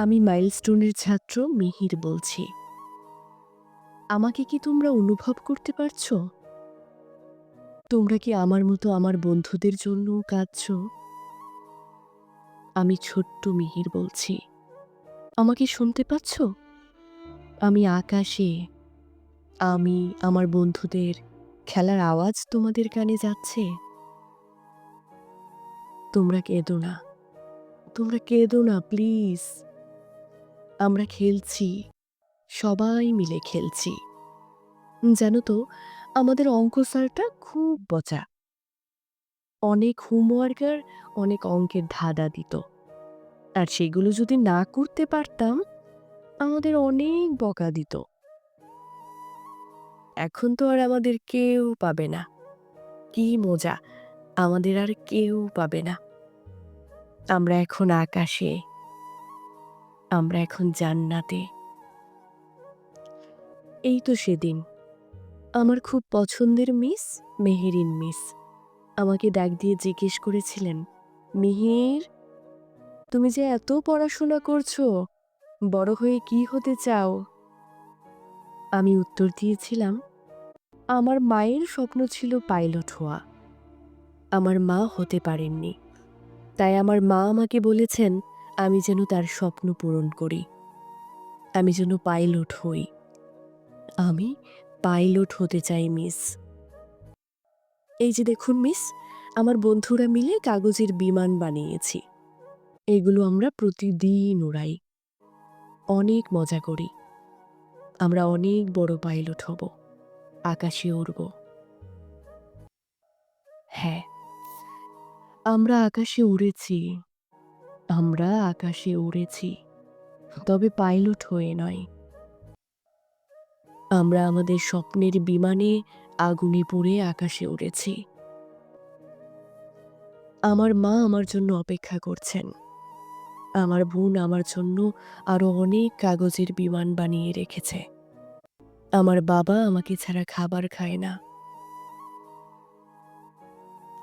আমি মাইলস্টোনের ছাত্র মিহির বলছি। আমাকে কি তোমরা অনুভব করতে পারছ? তোমরা কি আমার মতো আমার বন্ধুদের জন্য কাঁদছ? আমি ছোট্ট মিহির বলছি। আমাকে শুনতে পাচ্ছ? আমি আকাশে। আমি আমার বন্ধুদের খেলার আওয়াজ তোমাদের কানে যাচ্ছে। তোমরা কেঁদো না। তোমরা কেঁদো না, প্লিজ। আমরা খেলছি, সবাই মিলে খেলছি। জানো তো, আমাদের অঙ্ক স্যারটা খুব বচা। অনেক হোমওয়ার্ক আর অনেক অঙ্কের ধাঁধা দিত। আর সেগুলো যদি না করতে পারতাম, আমাদের অনেক বকা দিত। এখন তো আর আমাদের কেউ পাবে না। কি মজা, আমাদের আর কেউ পাবে না। আমরা এখন আকাশে। আমরা এখন জান্নাতে। এই তো সেদিন। আমার খুব পছন্দের মিস মেহেরিন মিস। আমাকে ডাক দিয়ে জিজ্ঞেস করেছিলেন, মিহির, তুমি যে এত পড়াশোনা করছ, বড় হয়ে কি হতে চাও? আমি উত্তর দিয়েছিলাম, আমার মায়ের স্বপ্ন ছিল পাইলট হওয়া। আমার মা হতে পারেননি। তাই আমার মা আমাকে বলেছেন আমি যেন তার স্বপ্ন পূরণ করি। আমি যেন পাইলট হই। আমি পাইলট হতে চাই, মিস। এই যে দেখুন, মিস, আমার বন্ধুরা মিলে কাগজের বিমান বানিয়েছি। এগুলো আমরা প্রতিদিন উড়াই। অনেক মজা করি। আমরা অনেক বড় পাইলট হব। আকাশে উড়ব। হ্যাঁ আমরা আকাশে উড়েছি। আমরা আকাশে উড়েছি, তবে পাইলট হয়ে নয়। আমরা আমাদের স্বপ্নের বিমানে আগুনে পুড়ে আকাশে উড়েছি। আমার মা আমার জন্য অপেক্ষা করছেন। আমার বোন আমার জন্য আরও অনেক কাগজের বিমান বানিয়ে রেখেছে। আমার বাবা আমাকে ছাড়া খাবার খায় না।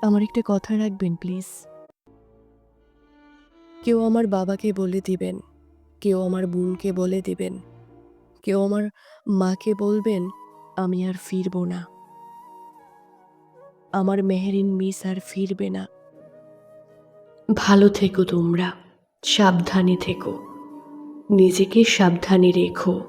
আমার একটা কথা রাখবেন, প্লিজ। কেউ আমার বাবাকে বলে দিবেন, কেউ আমার বোনকে বলে দিবেন, কেউ আমার মাকে বলবেন, আমি আর ফিরব না। আমার মেহেরিন মিস আর ফিরবে না। ভালো থেকো তোমরা, সাবধানে থেকো। নিজেকে সাবধানে রেখো।